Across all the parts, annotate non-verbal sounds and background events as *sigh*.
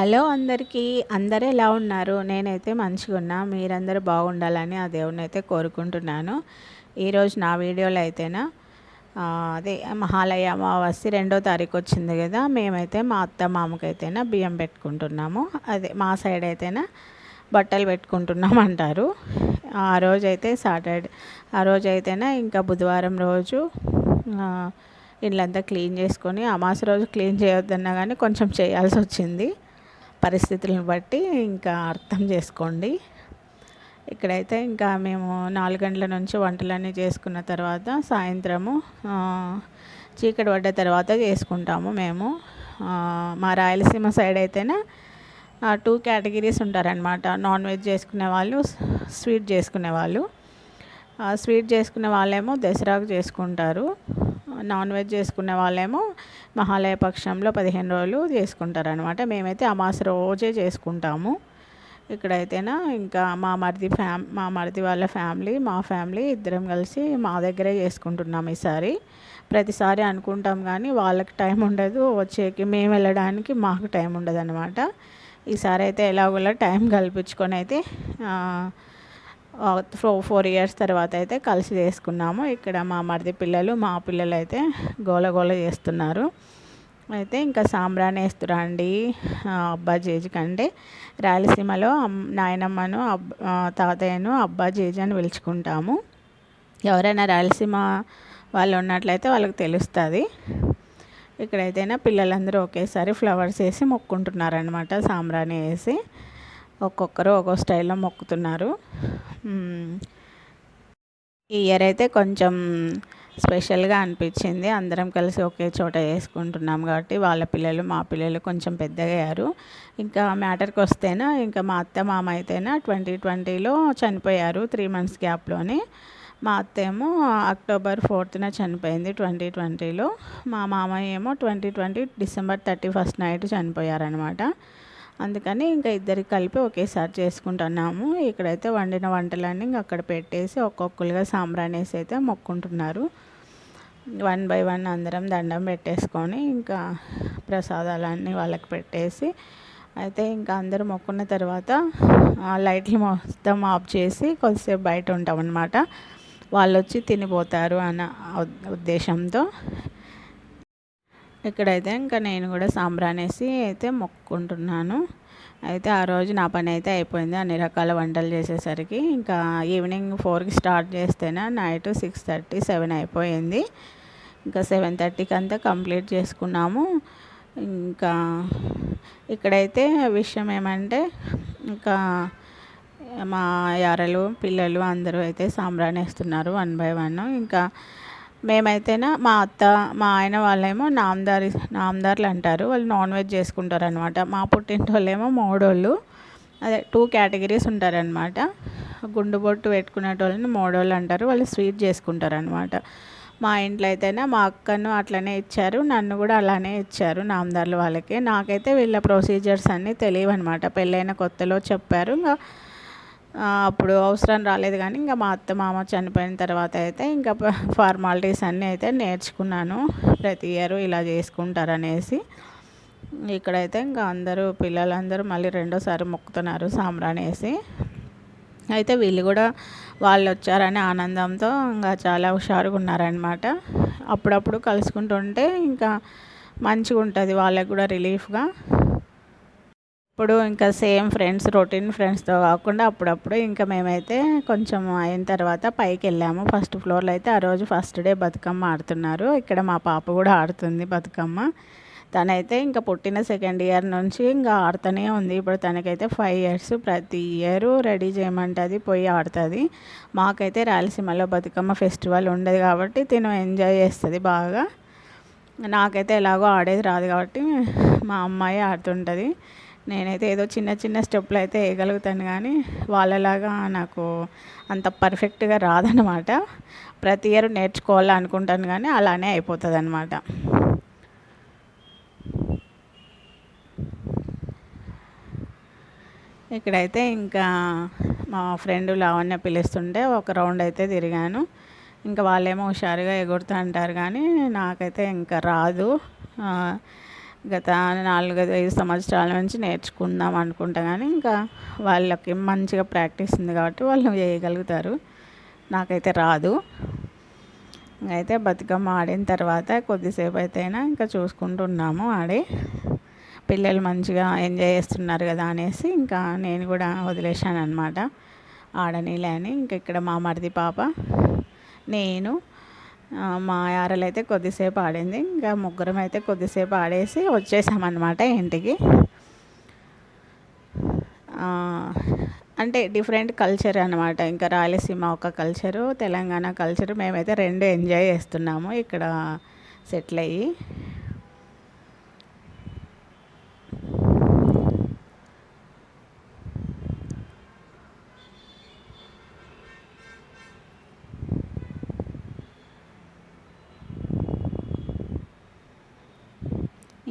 Hello అందరికీ. అందరూ ఎలా ఉన్నారు? నేనైతే మంచిగా ఉన్నా మీరందరూ బాగుండాలని ఆ దేవుని అయితే కోరుకుంటున్నాను ఈరోజు నా వీడియోలో అయితేనా? అదే మహాలయ అమావాస్య రెండో తారీఖు వచ్చింది కదా. మేమైతే మా అత్త మామకైతేనా బియ్యం పెట్టుకుంటున్నాము. అదే మా సైడ్ అయితేనా బట్టలు పెట్టుకుంటున్నాం అంటారు. ఆ రోజైతే సాటర్డే ఆ రోజైతేనా ఇంకా బుధవారం రోజు ఇళ్ళంతా క్లీన్ చేసుకొని అమాస రోజు క్లీన్ చేయొద్దన్నా కానీ కొంచెం చేయాల్సి వచ్చింది పరిస్థితులను బట్టి ఇంకా అర్థం చేసుకోండి. ఇక్కడైతే ఇంకా మేము నాలుగు గంటల నుంచి వంటలన్నీ చేసుకున్న తర్వాత సాయంత్రము చీకటి పడ్డ తర్వాత చేసుకుంటాము మేము. మా రాయలసీమ సైడ్ అయితేనే టూ కేటగిరీస్ ఉంటారనమాట నాన్ వెజ్ చేసుకునే వాళ్ళు స్వీట్ చేసుకునే వాళ్ళు. స్వీట్ చేసుకునే వాళ్ళేమో దసరాకు చేసుకుంటారు. నాన్ వెజ్ చేసుకునే వాళ్ళేమో మహాలయ పక్షంలో పదిహేను రోజులు చేసుకుంటారు అనమాట మేమైతే అమాస రోజే చేసుకుంటాము. ఇక్కడైతేనా ఇంకా మా మరిది ఫ్యామ్ మా మరిది వాళ్ళ ఫ్యామిలీ మా ఫ్యామిలీ ఇద్దరం కలిసి మా దగ్గరే చేసుకుంటున్నాం ఈసారి. ప్రతిసారి అనుకుంటాం కానీ వాళ్ళకి టైం ఉండదు వచ్చేకి మేము వెళ్ళడానికి మాకు టైం ఉండదు అనమాట ఈసారి అయితే ఎలాగోలా టైం కల్పించుకొని అయితే ఫో ఫోర్ ఇయర్స్ తర్వాత అయితే కలిసి చేసుకున్నాము. ఇక్కడ మా మరిది పిల్లలు మా పిల్లలు అయితే గోల గోల చేస్తున్నారు. అయితే ఇంకా సాంబ్రాణి వేస్తురా అండి అబ్బా జేజి కంటే రాయలసీమలో నాయనమ్మను అబ్ తాతయ్యను అబ్బా జేజి అని పిలుచుకుంటాము. ఎవరైనా రాయలసీమ వాళ్ళు ఉన్నట్లయితే వాళ్ళకి తెలుస్తుంది. ఇక్కడైతేనే పిల్లలందరూ ఒకేసారి ఫ్లవర్స్ వేసి మొక్కుంటున్నారనమాట సాంబ్రాణి వేసి. ఒక్కొక్కరు ఒక్కో స్టైల్లో మొక్కుతున్నారు. ఈ ఇయర్ అయితే కొంచెం స్పెషల్గా అనిపించింది. అందరం కలిసి ఒకే చోట చేసుకుంటున్నాం కాబట్టి వాళ్ళ పిల్లలు మా పిల్లలు కొంచెం పెద్దగా అయ్యారు. ఇంకా మ్యాటర్కి వస్తేనా ఇంకా మా అత్త మామ అయితేనా ట్వంటీ ట్వంటీలో చనిపోయారు త్రీ మంత్స్ గ్యాప్లోనే. మా అత్త ఏమో అక్టోబర్ ఫోర్త్న చనిపోయింది ట్వంటీ ట్వంటీలో. మా మామయ్య ఏమో twenty twenty December thirty first night చనిపోయారనమాట అందుకని ఇంకా ఇద్దరికి కలిపి ఒకేసారి చేసుకుంటున్నాము. ఇక్కడైతే వండిన వంటలన్నీ ఇంకా అక్కడ పెట్టేసి ఒక్కొక్కరుగా సాంబ్రాణేసి అయితే మొక్కుంటున్నారు. వన్ బై వన్ అందరం దండం పెట్టేసుకొని ఇంకా ప్రసాదాలన్నీ వాళ్ళకి పెట్టేసి అయితే ఇంకా అందరూ మొక్కున్న తర్వాత లైట్లు మొత్తం ఆఫ్ చేసి కొద్దిసేపు బయట ఉంటామన్నమాట. వాళ్ళు వచ్చి తినిపోతారు అన్న ఉద్దేశంతో ఇక్కడైతే ఇంకా నేను కూడా సాంబ్రానేసి అయితే మొక్కుకుంటున్నాను అయితే ఆ రోజు నా పని అయితే అయిపోయింది. అన్ని రకాల వంటలు చేసేసరికి ఇంకా ఈవినింగ్ ఫోర్కి స్టార్ట్ చేస్తేనే నైట్ సిక్స్ థర్టీ సెవెన్ అయిపోయింది. ఇంకా సెవెన్ థర్టీకి అంతా కంప్లీట్ చేసుకున్నాము. ఇంకా ఇక్కడైతే విషయం ఏమంటే ఇంకా మా యారలు పిల్లలు అందరూ అయితే సాంబ్రాణి వేస్తున్నారు వన్ బై వన్. ఇంకా మేమైతేనా మా అత్త మా ఆయన వాళ్ళేమో నామదారి నామదారులు అంటారు. వాళ్ళు నాన్ వెజ్ చేసుకుంటారు అనమాట మా పుట్టింటి వాళ్ళేమో మోడోళ్ళు. అదే టూ కేటగిరీస్ ఉంటారనమాట గుండు బొట్టు పెట్టుకునేటోళ్ళని మోడోళ్ళు అంటారు. వాళ్ళు స్వీట్ చేసుకుంటారు అనమాట మా ఇంట్లో అయితేనే మా అక్కను అట్లనే ఇచ్చారు. నన్ను కూడా అలానే ఇచ్చారు నామదారులు వాళ్ళకి. నాకైతే వీళ్ళ ప్రొసీజర్స్ అన్నీ తెలియవు అనమాట పెళ్ళైన కొత్తలో చెప్పారు. ఇంకా అప్పుడు అవసరం రాలేదు కానీ ఇంకా మా అత్త మామ చనిపోయిన తర్వాత అయితే ఇంకా ఫార్మాలిటీస్ అన్నీ అయితే నేర్చుకున్నాను. ప్రతి ఇయర్ ఇలా చేసుకుంటారు అనేసి ఇక్కడైతే ఇంకా అందరూ పిల్లలందరూ మళ్ళీ రెండోసారి మొక్కుతున్నారు సాంబ్రానేసి. అయితే వీళ్ళు కూడా వాళ్ళు వచ్చారనే ఆనందంతో ఇంకా చాలా హుషారుగా ఉన్నారనమాట అప్పుడప్పుడు కలుసుకుంటుంటే ఇంకా మంచిగా ఉంటుంది వాళ్ళకి కూడా రిలీఫ్గా. ఇప్పుడు ఇంకా సేమ్ ఫ్రెండ్స్ రొటీన్ ఫ్రెండ్స్తో కాకుండా అప్పుడప్పుడు ఇంకా మేమైతే కొంచెం అయిన తర్వాత పైకి వెళ్ళాము. ఫస్ట్ ఫ్లోర్లో అయితే ఆ రోజు ఫస్ట్ డే బతుకమ్మ ఆడుతున్నారు. ఇక్కడ మా పాప కూడా ఆడుతుంది బతుకమ్మ. తనైతే ఇంకా పుట్టిన సెకండ్ ఇయర్ నుంచి ఇంకా ఆడుతూనే ఉంది. ఇప్పుడు తనకైతే ఫైవ్ ఇయర్స్. ప్రతి ఇయర్ రెడీ చేయమంటుంది పోయి ఆడుతుంది. మాకైతే రాయలసీమలో బతుకమ్మ ఫెస్టివల్ ఉండదు కాబట్టి తిను ఎంజాయ్ చేస్తుంది బాగా. నాకైతే ఎలాగో ఆడేది రాదు కాబట్టి మా అమ్మాయి ఆడుతుంటుంది. నేనైతే ఏదో చిన్న చిన్న స్టెప్లు అయితే వేయగలుగుతాను కానీ వాళ్ళలాగా నాకు అంత పర్ఫెక్ట్గా రాదనమాట ప్రతి ఇయర్ నేర్చుకోవాలనుకుంటాను కానీ అలానే అయిపోతుంది అనమాట ఇక్కడైతే ఇంకా మా ఫ్రెండ్ లావణ్య పిలుస్తుంటే ఒక రౌండ్ అయితే తిరిగాను. ఇంకా వాళ్ళేమో హుషారుగా ఎగురుతూ అంటారు కానీ నాకైతే ఇంకా రాదు. గత నాలుగైదు ఐదు సంవత్సరాల నుంచి నేర్చుకుందాం అనుకుంటా కానీ ఇంకా వాళ్ళకి మంచిగా ప్రాక్టీస్ ఉంది కాబట్టి వాళ్ళు చేయగలుగుతారు నాకైతే రాదు. అయితే బతుకమ్మ ఆడిన తర్వాత కొద్దిసేపు అయితేనా ఇంకా చూసుకుంటున్నాము ఆడి. పిల్లలు మంచిగా ఎంజాయ్ చేస్తున్నారు కదా అనేసి ఇంకా నేను కూడా వదిలేశాను అనమాట ఆడనీలే అని ఇంక ఇక్కడ మా మరిది పాప నేను మా ఆరలు అయితే కొద్దిసేపు ఆడింది. ఇంకా ముగ్గురం అయితే కొద్దిసేపు ఆడేసి వచ్చేసామన్నమాట ఇంటికి. అంటే డిఫరెంట్ కల్చర్ అనమాట ఇంకా రాయలసీమ ఒక కల్చరు తెలంగాణ కల్చరు. మేమైతే రెండు ఎంజాయ్ చేస్తున్నాము. ఇక్కడ సెటిల్ అయ్యి.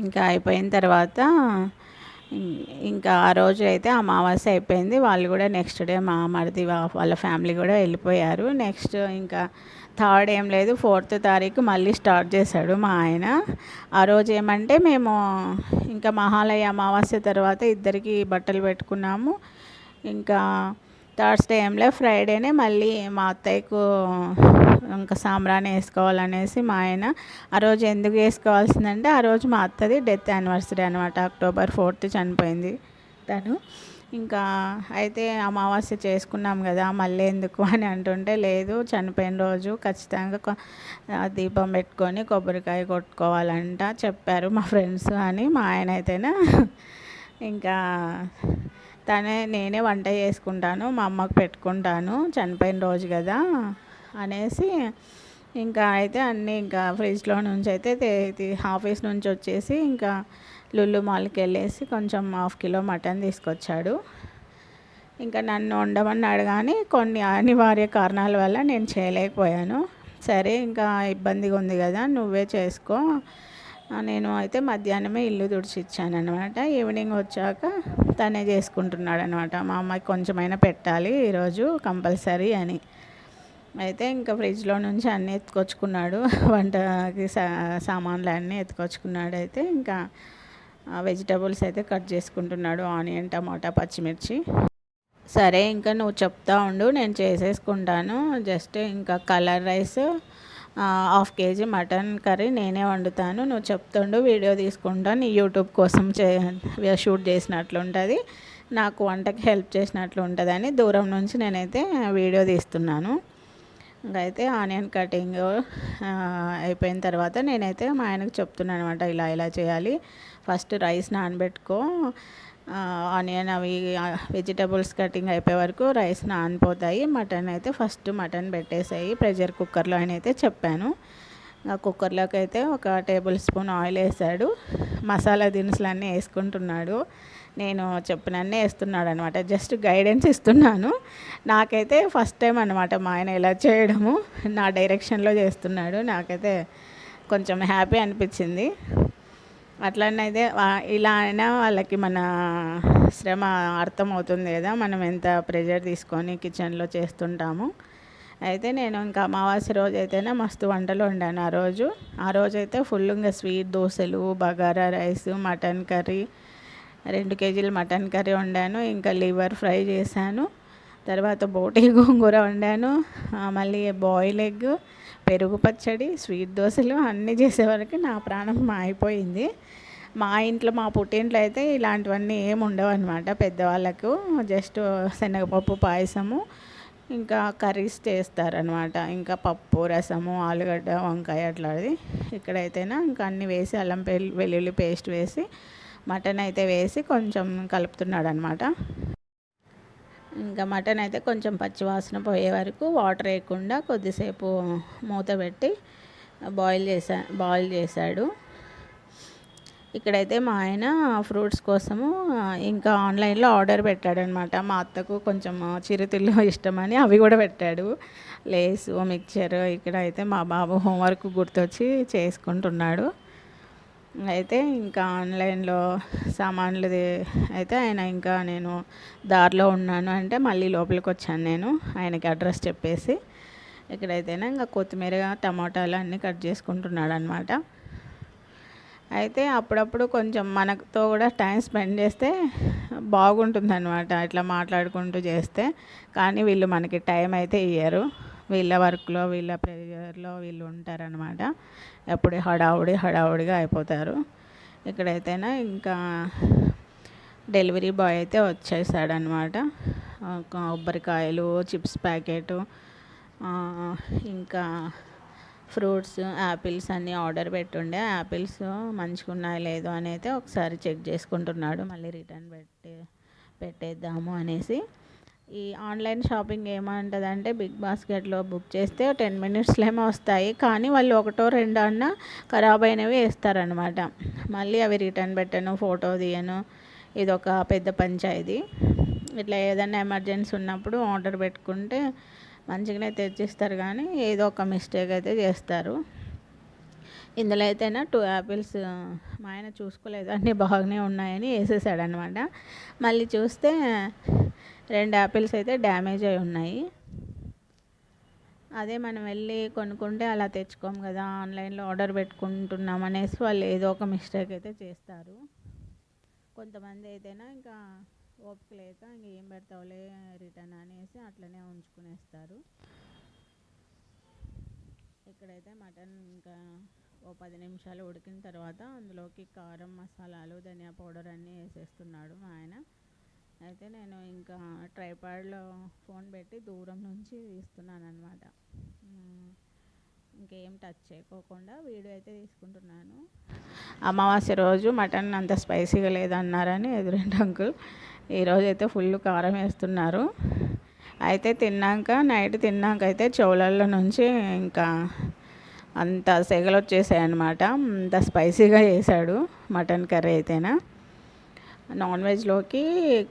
ఇంకా అయిపోయిన తర్వాత ఇంకా ఆ రోజు అయితే అమావాస్య అయిపోయింది. వాళ్ళు కూడా నెక్స్ట్ డే మా మరిది వాళ్ళ ఫ్యామిలీ కూడా వెళ్ళిపోయారు. నెక్స్ట్ ఇంకా థర్డ్ ఏం లేదు. ఫోర్త్ తారీఖు మళ్ళీ స్టార్ట్ చేశాడు మా ఆయన. ఆ రోజు ఏమంటే మేము ఇంకా మహాలయ అమావాస్య తర్వాత ఇద్దరికి బట్టలు పెట్టుకున్నాము. ఇంకా థర్స్డే ఏంలే ఫ్రైడేనే మళ్ళీ మా అత్తయ్యకు ఇంకా సాంబ్రాణి వేసుకోవాలనేసి మా ఆయన ఆ రోజు ఎందుకు వేసుకోవాల్సిందంటే ఆ రోజు మా అత్తది డెత్ యానివర్సరీ అనమాట అక్టోబర్ ఫోర్త్ చనిపోయింది తను. ఇంకా అయితే అమావాస్య చేసుకున్నాం కదా మళ్ళీ ఎందుకు అని అంటుంటే లేదు చనిపోయిన రోజు ఖచ్చితంగా దీపం పెట్టుకొని కొబ్బరికాయ కొట్టుకోవాలంట చెప్పారు మా ఫ్రెండ్స్ అని మా ఆయన అయితేనే? ఇంకా తనే నేనే వంట చేసుకుంటాను మా అమ్మకు పెట్టుకుంటాను చనిపోయిన రోజు కదా అనేసి ఇంకా అయితే అన్నీ ఇంకా ఫ్రిడ్జ్లో నుంచి అయితే ఆఫీస్ నుంచి వచ్చేసి ఇంకా లుల్లు మాల్కి వెళ్ళేసి కొంచెం హాఫ్ కిలో మటన్ తీసుకొచ్చాడు. ఇంకా నన్ను వండమన్నాడు కానీ కొన్ని అనివార్య కారణాల వల్ల నేను చేయలేకపోయాను. సరే ఇంకా ఇబ్బందిగా ఉంది కదా నువ్వే చేసుకో. నేను అయితే మధ్యాహ్నమే ఇల్లు తుడిచిచ్చానమాట ఈవినింగ్ వచ్చాక తనే చేసుకుంటున్నాడు అనమాట మా అమ్మాయికి కొంచెమైనా పెట్టాలి ఈరోజు కంపల్సరీ అని. అయితే ఇంకా ఫ్రిడ్జ్లో నుంచి అన్నీ ఎత్తుకొచ్చుకున్నాడు. *laughs* వంటకి సా సామాన్లు అన్నీ ఎత్తుకొచ్చుకున్నాడు అయితే ఇంకా వెజిటబుల్స్ అయితే కట్ చేసుకుంటున్నాడు. ఆనియన్ టమాటా పచ్చిమిర్చి. సరే ఇంకా నువ్వు చెప్తా ఉండు నేను చేసేసుకుంటాను. జస్ట్ ఇంకా colour rice half KG mutton curry నేనే వండుతాను. నువ్వు చెప్తుండు వీడియో తీసుకుంటాను నీ యూట్యూబ్ కోసం చే షూట్ చేసినట్లు ఉంటుంది నాకు వంటకి హెల్ప్ చేసినట్లు ఉంటుందని దూరం నుంచి నేనైతే వీడియో తీస్తున్నాను. అయితే ఆనియన్ కటింగ్ అయిపోయిన తర్వాత నేనైతే మా ఆయనకు చెప్తున్నాను అనమాట ఇలా ఇలా చేయాలి. ఫస్ట్ రైస్ నానబెట్టుకో. ఆనియన్ అవి వెజిటబుల్స్ కటింగ్ అయిపోయే వరకు రైస్ నానిపోతాయి. మటన్ అయితే ఫస్ట్ మటన్ పెట్టేసాయి. ప్రెషర్ కుక్కర్లో అని అయితే చెప్పాను. కుక్కర్లోకి అయితే ఒక టేబుల్ స్పూన్ ఆయిల్ వేసాడు. మసాలా దినుసులు అన్నీ వేసుకుంటున్నాడు. నేను చెప్పినన్నీ వేస్తున్నాడు అనమాట జస్ట్ గైడెన్స్ ఇస్తున్నాను. నాకైతే ఫస్ట్ టైం అనమాట మా ఆయన ఇలా చేయడము. నా డైరెక్షన్లో చేస్తున్నాడు. నాకైతే కొంచెం హ్యాపీ అనిపించింది. అట్లనైతే ఇలా అయినా వాళ్ళకి మన శ్రమ అర్థమవుతుంది కదా మనం ఎంత ప్రెజర్ తీసుకొని కిచెన్లో చేస్తుంటాము. అయితే నేను ఇంకా అమావాస్య రోజు అయితేనే మస్తు వంటలు వండాను ఆ రోజు. ఆ రోజు అయితే ఫుల్ ఇంకా స్వీట్ దోశలు బగారా రైస్ మటన్ కర్రీ రెండు కేజీలు మటన్ కర్రీ వండాను. ఇంకా లివర్ ఫ్రై చేశాను. తర్వాత బోటి *laughs* గోంగూర వండాను. మళ్ళీ బాయిల్ ఎగ్ పెరుగు పచ్చడి స్వీట్ దోశలు అన్నీ చేసేవరకు నా ప్రాణం అయిపోయింది మా ఇంట్లో మా పుట్టింట్లో అయితే ఇలాంటివన్నీ ఏమి ఉండవు అనమాట పెద్దవాళ్ళకు జస్ట్ శనగపప్పు పాయసము ఇంకా కర్రీస్ చేస్తారనమాట ఇంకా పప్పు రసము ఆలుగడ్డ వంకాయ అట్లాది ఇక్కడైతేనా ఇంకా అన్నీ వేసి అల్లం వెల్లుల్లి పేస్ట్ వేసి మటన్ అయితే వేసి కొంచెం కలుపుతున్నాడు అనమాట ఇంకా మటన్ అయితే కొంచెం పచ్చివాసన పోయే వరకు వాటర్ వేయకుండా కొద్దిసేపు మూత పెట్టి బాయిల్ చేసా బాయిల్ చేశాడు. ఇక్కడైతే మా ఆయన ఫ్రూట్స్ కోసము ఇంకా ఆన్లైన్లో ఆర్డర్ పెట్టాడనమాట. మా అత్తకు కొంచెం చిరుతిళ్ళు ఇష్టమని అవి కూడా పెట్టాడు. లేసు మిక్చర్ ఇక్కడ అయితే మా బాబు హోంవర్క్ గుర్తొచ్చి చేసుకుంటున్నాడు. అయితే ఇంకా ఆన్లైన్లో సామాన్లు అయితే ఆయన ఇంకా నేను దారిలో ఉన్నాను. అంటే మళ్ళీ లోపలికి వచ్చాను నేను. ఆయనకి అడ్రస్ చెప్పేసి ఇక్కడైతేనే ఇంకా కొత్తిమీర టమాటాలు అన్నీ కట్ చేసుకుంటున్నాడు అనమాట అయితే అప్పుడప్పుడు కొంచెం మనతో కూడా టైం స్పెండ్ చేస్తే బాగుంటుంది అనమాట ఇట్లా మాట్లాడుకుంటూ చేస్తే. కానీ వీళ్ళు మనకి టైం అయితే ఇయ్యరు. వీళ్ళ వర్క్లో వీళ్ళ ప్రేయర్లో వీళ్ళు ఉంటారనమాట ఎప్పుడు హడావుడి హడావుడిగా అయిపోతారు. ఇక్కడైతేనా ఇంకా డెలివరీ బాయ్ అయితే వచ్చేసాడనమాట కొబ్బరికాయలు చిప్స్ ప్యాకెట్ ఇంకా ఫ్రూట్స్ యాపిల్స్ అన్నీ ఆర్డర్ పెట్టుండే. యాపిల్స్ మంచిగా ఉన్నాయో లేదో అని అయితే ఒకసారి చెక్ చేసుకుంటున్నాడు. మళ్ళీ రిటర్న్ పెట్టే పెట్టేద్దాము అనేసి. ఈ ఆన్లైన్ షాపింగ్ ఏమంటుందంటే బిగ్ బాస్కెట్లో బుక్ చేస్తే టెన్ మినిట్స్లో ఏమో వస్తాయి. కానీ వాళ్ళు ఒకటో రెండో అన్న ఖరాబ్ అయినవి వేస్తారనమాట మళ్ళీ అవి రిటర్న్ పెట్టను ఫోటో తీయను. ఇది ఒక పెద్ద పంచాయతీ. ఇట్లా ఏదైనా ఎమర్జెన్సీ ఉన్నప్పుడు ఆర్డర్ పెట్టుకుంటే మంచిగానే తెచ్చిస్తారు కానీ ఏదో ఒక మిస్టేక్ అయితే చేస్తారు. ఇందులో అయితేనా టూ యాపిల్స్ మా ఆయన చూసుకోలేదు అన్నీ బాగానే ఉన్నాయని వేసేసాడనమాట మళ్ళీ చూస్తే రెండు యాపిల్స్ అయితే డ్యామేజ్ అయి ఉన్నాయి. అదే మనం వెళ్ళి కొనుక్కుంటే అలా తెచ్చుకోం కదా ఆన్లైన్లో ఆర్డర్ పెట్టుకుంటున్నాం అనేసి వాళ్ళు ఏదో ఒక మిస్టేక్ అయితే చేస్తారు. కొంతమంది అయితేనా ఇంకా ఓపిక లేక ఇంకా ఏం పెడతావులే రిటర్న్ అనేసి అట్లనే ఉంచుకునేస్తారు. ఇక్కడైతే మటన్ ఇంకా ఓ పది నిమిషాలు ఉడికిన తర్వాత అందులోకి కారం మసాలాలు ధనియా పౌడర్ అన్నీ వేసేస్తున్నాడు మా ఆయన. అయితే నేను ఇంకా ట్రైపాడ్లో ఫోన్ పెట్టి దూరం నుంచి తీస్తున్నాను అనమాట ఇంకేం టచ్ చేయకోకుండా వీడియో అయితే తీసుకుంటున్నాను. అమావాస్య రోజు మటన్ అంత స్పైసీగా లేదన్నారని ఎదురింటి అంకుల్. ఈరోజు అయితే ఫుల్ కారం వేస్తున్నారు. అయితే తిన్నాక నైట్ తిన్నాక అయితే చెవులల్లో నుంచి ఇంకా అంత సెగలు వచ్చేసాయి అనమాట అంత స్పైసీగా చేశాడు మటన్ కర్రీ అయితేనా. నాన్ వెజ్లోకి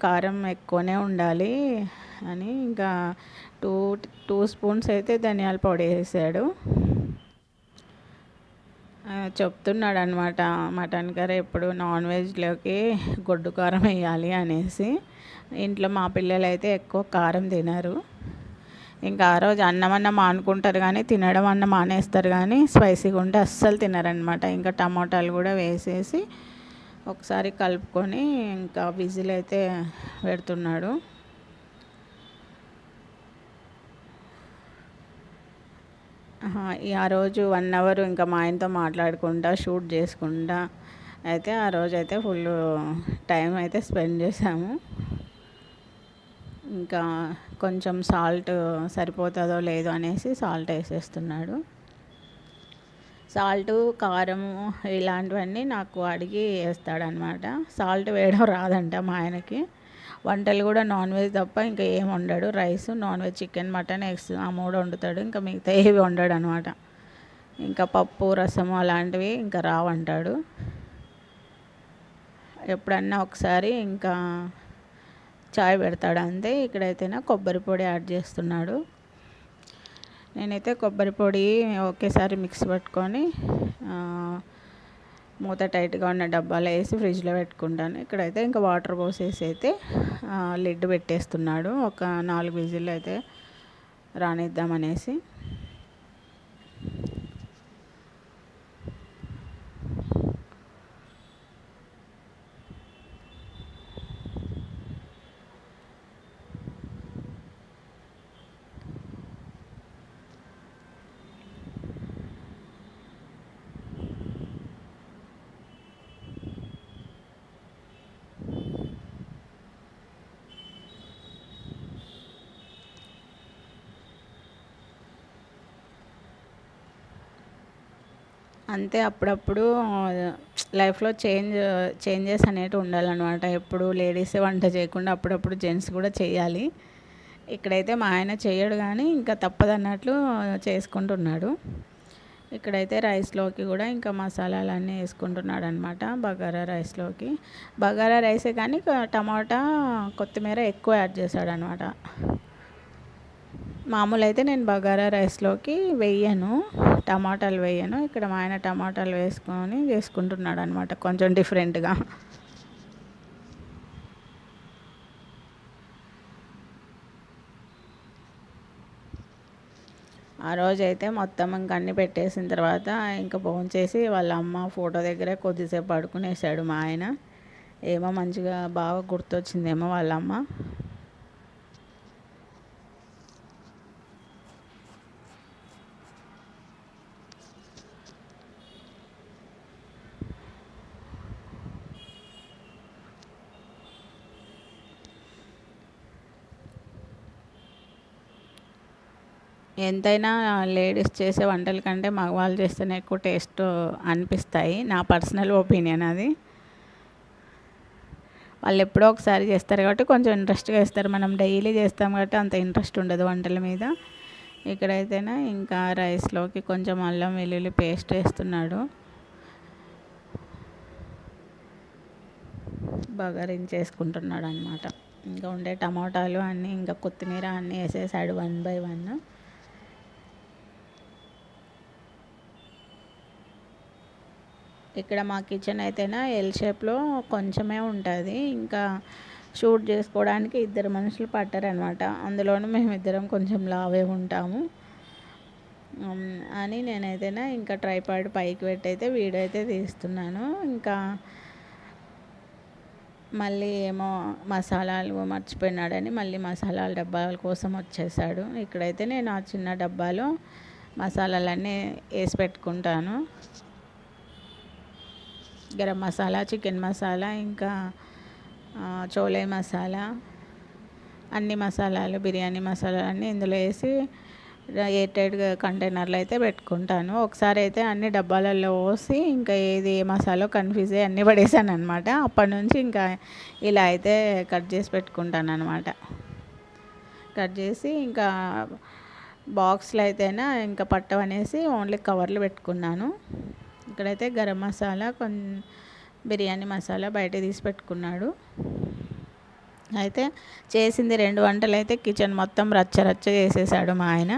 కారం ఎక్కువనే ఉండాలి అని ఇంకా టూ టూ స్పూన్స్ అయితే ధనియాల పొడి వేసాడు. చెప్తున్నాడు అనమాట మటన్ కర్రీ ఎప్పుడు నాన్ వెజ్లోకి గొడ్డు కారం వేయాలి అనేసి. ఇంట్లో మా పిల్లలు అయితే ఎక్కువ కారం తినరు. ఇంకా ఆ రోజు అన్నం అన్న మానుకుంటారు కానీ తినడం అన్న మానేస్తారు కానీ స్పైసీగా ఉంటే అస్సలు తినరనమాట ఇంకా టమాటాలు కూడా వేసేసి ఒకసారి కలుపుకొని ఇంకా విజిల్ అయితే పెడుతున్నాడు. ఆ రోజు వన్ అవర్ ఇంకా మా ఆయనతో మాట్లాడుకుంటా షూట్ చేసుకుంటా. అయితే ఆ రోజు అయితే ఫుల్ టైం అయితే స్పెండ్ చేసాము ఇంకా కొంచెం సాల్ట్ సరిపోతుందో లేదో అనేసి సాల్ట్ వేసేస్తున్నాడు. సాల్ట్ కారం ఇలాంటివన్నీ నాకు అడిగి వేస్తాడనమాట సాల్ట్ వేయడం రాదంట మా ఆయనకి. వంటలు కూడా నాన్ వెజ్ తప్ప ఇంకా ఏం వండాడు. Rice non veg chicken mutton eggs ఆ మూడు వండుతాడు. ఇంకా మిగతా ఏవి వండాడు అనమాట ఇంకా పప్పు రసము అలాంటివి ఇంకా రావంటాడు. ఎప్పుడన్నా ఒకసారి ఇంకా చాయ్ పెడతాడు అంతే. ఇక్కడైతేనే కొబ్బరి పొడి యాడ్ చేస్తున్నాడు. నేనైతే కొబ్బరి పొడి ఒకేసారి మిక్స్ పట్టుకొని మూత టైట్గా ఉన్న డబ్బాలో వేసి ఫ్రిడ్జ్లో పెట్టుకుంటాను. ఇక్కడైతే ఇంకా వాటర్ పోసేసి అయితే లిడ్ పెట్టేస్తున్నాడు. ఒక నాలుగు విజిల్ అయితే రానిద్దామనేసి. అంతే అప్పుడప్పుడు లైఫ్లో చేంజ్ చేంజెస్ అనేటివి ఉండాలన్నమాట. ఎప్పుడు లేడీస్ వంట చేయకుండా అప్పుడప్పుడు జెంట్స్ కూడా చేయాలి. ఇక్కడైతే మా ఆయన చేయడు కానీ ఇంకా తప్పదన్నట్లు చేసుకుంటున్నాడు. ఇక్కడైతే రైస్లోకి కూడా ఇంకా మసాలాలన్నీ వేసుకుంటున్నాడు అనమాట బగారా రైస్లోకి. బగారా రైసే కానీ టమాటా కొత్తిమీర ఎక్కువ యాడ్ చేశాడు అనమాట మామూలు అయితే నేను బగారా రైస్లోకి వెయ్యను టమాటాలు వేయను. ఇక్కడ మా ఆయన టమాటాలు వేసుకొని చేసుకుంటున్నాడు అనమాట కొంచెం డిఫరెంట్గా. ఆ రోజు అయితే మొత్తం ఇంక అన్ని పెట్టేసిన తర్వాత ఇంకా ఫోన్ చేసి వాళ్ళ అమ్మ ఫోటో దగ్గరే కొద్దిసేపు పడుకునేసాడు మా ఆయన. ఏమో మంచిగా బాగా గుర్తొచ్చిందేమో వాళ్ళ అమ్మ. ఎంతైనా లేడీస్ చేసే వంటల కంటే మగవాళ్ళు చేస్తేనే ఎక్కువ టేస్ట్ అనిపిస్తాయి. నా పర్సనల్ ఒపీనియన్ అది. వాళ్ళు ఎప్పుడో ఒకసారి చేస్తారు కాబట్టి కొంచెం ఇంట్రెస్ట్గా ఇస్తారు మనం డైలీ చేస్తాం కాబట్టి అంత ఇంట్రెస్ట్ ఉండదు వంటల మీద. ఇక్కడైతేనే ఇంకా రైస్లోకి కొంచెం అల్లం వెల్లుల్లి పేస్ట్ వేస్తున్నాడు. బగారించేసుకుంటున్నాడు అనమాట ఇంకా ఉండే టమాటాలు అన్నీ ఇంకా కొత్తిమీర అన్నీ వేసేసాడు వన్ బై వన్. ఇక్కడ మా కిచెన్ అయితేనా ఎల్ షేప్లో కొంచెమే ఉంటుంది. ఇంకా షూట్ చేసుకోవడానికి ఇద్దరు మనుషులు పట్టారనమాట అందులోనూ మేమిద్దరం కొంచెం లావే ఉంటాము. అని నేనైతేనా ఇంకా ట్రైపాడ్ పైకి పెట్టి అయితే వీడియో అయితే తీస్తున్నాను. ఇంకా మళ్ళీ ఏమో మసాలాలు మర్చిపోయినాడని మళ్ళీ మసాలాల డబ్బాల కోసం వచ్చేసాడు. ఇక్కడైతే నేను ఆ చిన్న డబ్బాలో మసాలాలన్నీ వేసి పెట్టుకుంటాను. గరం మసాలా చికెన్ మసాలా ఇంకా చోలే మసాలా అన్ని మసాలాలు బిర్యానీ మసాలా అన్నీ ఇందులో వేసి ఎయిర్టైట్ కంటైనర్లో అయితే పెట్టుకుంటాను. ఒకసారి అయితే అన్ని డబ్బాలలో పోసి ఇంకా ఏది ఏ మసాలో కన్ఫ్యూజ్ అయ్యి అన్నీ పడేసాను అనమాట అప్పటి నుంచి ఇంకా ఇలా అయితే కట్ చేసి పెట్టుకుంటాను అనమాట కట్ చేసి ఇంకా బాక్స్లో అయితేనా ఇంకా పట్టవనేసి ఓన్లీ కవర్లు పెట్టుకున్నాను. ఇక్కడైతే గరం మసాలా కొన్ బిర్యానీ మసాలా బయట తీసి పెట్టుకున్నాడు. అయితే చేసింది రెండు వంటలు అయితే కిచెన్ మొత్తం రచ్చ రచ్చ చేసేసాడు మా ఆయన.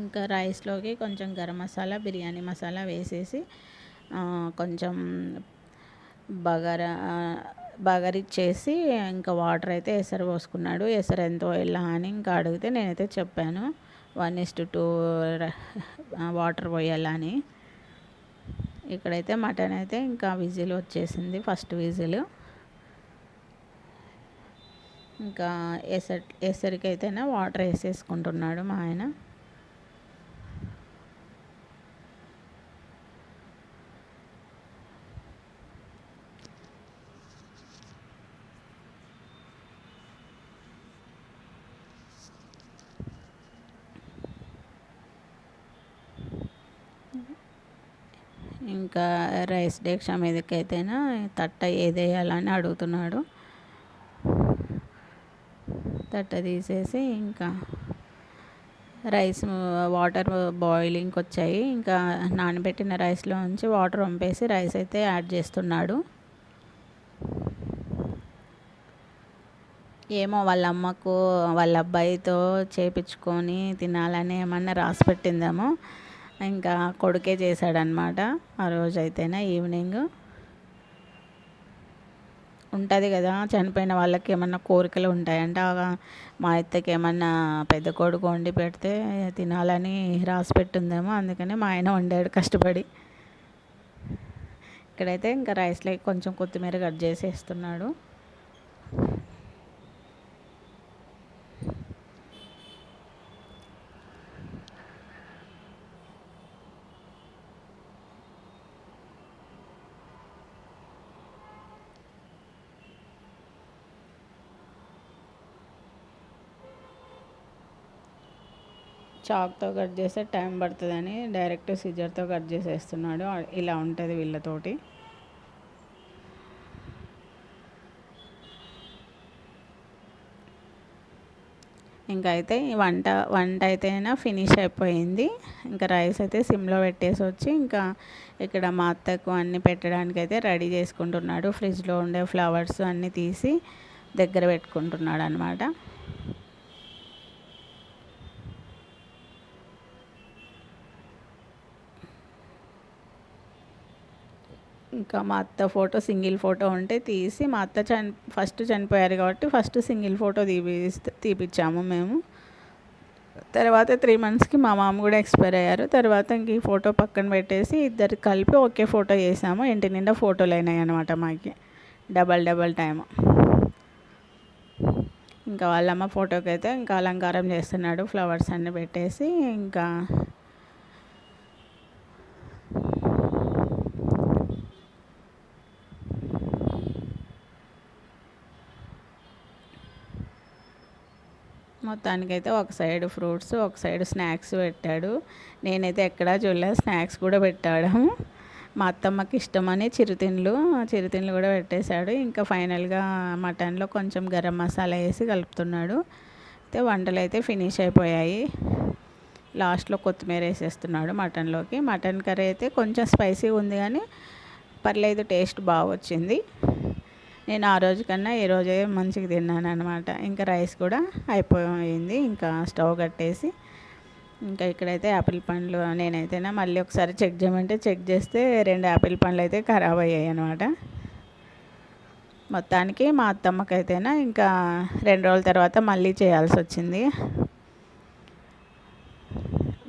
ఇంకా రైస్లోకి కొంచెం గరం మసాలా బిర్యానీ మసాలా వేసేసి కొంచెం బగారా బగరిచ్చేసి ఇంకా వాటర్ అయితే ఎసరు పోసుకున్నాడు. ఎసరు ఎంతో వెళ్ళా అని ఇంకా అడిగితే నేనైతే చెప్పాను. One is to two water పోయాలని ఇక్కడైతే మటన్ అయితే ఇంకా విజిల్ వచ్చేసింది ఫస్ట్ విజిల్. ఇంకా ఎసరి ఎసరికైతేనే వాటర్ వేసేసుకుంటున్నాడు మా ఆయన. ఇంకా రైస్ డేక్షా మీదకైతేనా తట్ట ఏది వేయాలని అడుగుతున్నాడు. తట్ట తీసేసి ఇంకా రైస్ వాటర్ బాయిలింగ్కి వచ్చాయి ఇంకా నానబెట్టిన రైస్లో నుంచి వాటర్ వంపేసి రైస్ అయితే యాడ్ చేస్తున్నాడు. ఏమో వాళ్ళ అమ్మకు వాళ్ళ అబ్బాయితో చేపించుకొని తినాలని ఏమన్నా రాసి పెట్టిందేమో. ఇంకా కొడుకే చేశాడనమాట ఆ రోజు అయితేనే ఈవినింగ్. ఉంటుంది కదా చనిపోయిన వాళ్ళకి ఏమన్నా కోరికలు ఉంటాయంటే మా అత్తకి ఏమన్నా పెద్ద కొడుకు వండి పెడితే తినాలని రాసి పెట్టుందేమో అందుకని మా ఆయన వండాడు కష్టపడి. ఇక్కడైతే ఇంకా రైస్లో కొంచెం కొత్తిమీర కట్ చేసేస్తున్నాడు. చాక్తో కట్ చేస్తే టైం పడుతుందని డైరెక్ట్ సిజర్తో కట్ చేసేస్తున్నాడు. ఇలా ఉంటుంది వీళ్ళతోటి. ఇంకా అయితే వంట వంట అయితేనా ఫినిష్ అయిపోయింది. ఇంకా రైస్ అయితే సిమ్లో పెట్టేసి వచ్చి ఇంకా ఇక్కడ మా అత్తకు అన్నీ పెట్టడానికి అయితే రెడీ చేసుకుంటున్నాడు. ఫ్రిడ్జ్లో ఉండే ఫ్లవర్స్ అన్నీ తీసి దగ్గర పెట్టుకుంటున్నాడు అనమాట ఇంకా మా అత్త ఫోటో సింగిల్ ఫోటో ఉంటే తీసి మా అత్త చని ఫస్ట్ చనిపోయారు కాబట్టి ఫస్ట్ సింగిల్ ఫోటో తీపిస్తే తీపిచ్చాము మేము. తర్వాత త్రీ మంత్స్కి మా మామ కూడా ఎక్స్పైర్ అయ్యారు. తర్వాత ఇంక ఈ ఫోటో పక్కన పెట్టేసి ఇద్దరు కలిపి ఒకే ఫోటో చేసాము. ఇంటి నిండా ఫోటోలు అయినాయి అనమాట మాకి. డబల్ డబల్ టైం ఇంకా వాళ్ళమ్మ ఫోటోకి అయితే ఇంకా అలంకారం చేస్తున్నాడు ఫ్లవర్స్ అన్నీ పెట్టేసి ఇంకా మొత్తానికైతే ఒక సైడ్ ఫ్రూట్స్ ఒక సైడ్ స్నాక్స్ పెట్టాడు. నేనైతే ఎక్కడా చూడలేదు స్నాక్స్ కూడా పెట్టాడు. మా అత్తమ్మకి ఇష్టమని చిరుతిండ్లు చిరుతిండ్లు కూడా పెట్టేశాడు. ఇంకా ఫైనల్గా మటన్లో కొంచెం గరం మసాలా వేసి కలుపుతున్నాడు. అయితే వంటలు అయితే ఫినిష్ అయిపోయాయి. లాస్ట్లో కొత్తిమీర వేసేస్తున్నాడు మటన్లోకి. మటన్ కర్రీ అయితే కొంచెం స్పైసీ ఉంది కానీ పర్లేదు టేస్ట్ బాగా వచ్చింది నేను ఆ రోజు కన్నా ఈ రోజే మంచిగా తిన్నాను అనమాట ఇంకా రైస్ కూడా అయిపోయింది. ఇంకా స్టవ్ కట్టేసి ఇంకా ఇక్కడైతే యాపిల్ పండ్లు నేనైతేనే మళ్ళీ ఒకసారి చెక్ చేయమంటే చెక్ చేస్తే రెండు యాపిల్ పండ్లు అయితే ఖరాబ్ అయ్యాయి అనమాట మొత్తానికి మా అత్తమ్మకైతేనా ఇంకా రెండు రోజుల తర్వాత మళ్ళీ చేయాల్సి వచ్చింది.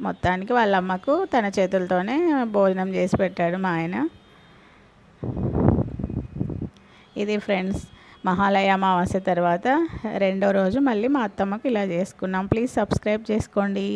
మొత్తానికి వాళ్ళ అమ్మకు తన చేతులతోనే భోజనం చేసి పెట్టాడు మా ఆయన. ఇది ఫ్రెండ్స్ మహాలయ అమావాస్య తర్వాత రెండో రోజు మళ్ళీ మా అత్తమ్మకి ఇలా చేసుకున్నాం. ప్లీజ్ సబ్స్క్రైబ్ చేసుకోండి.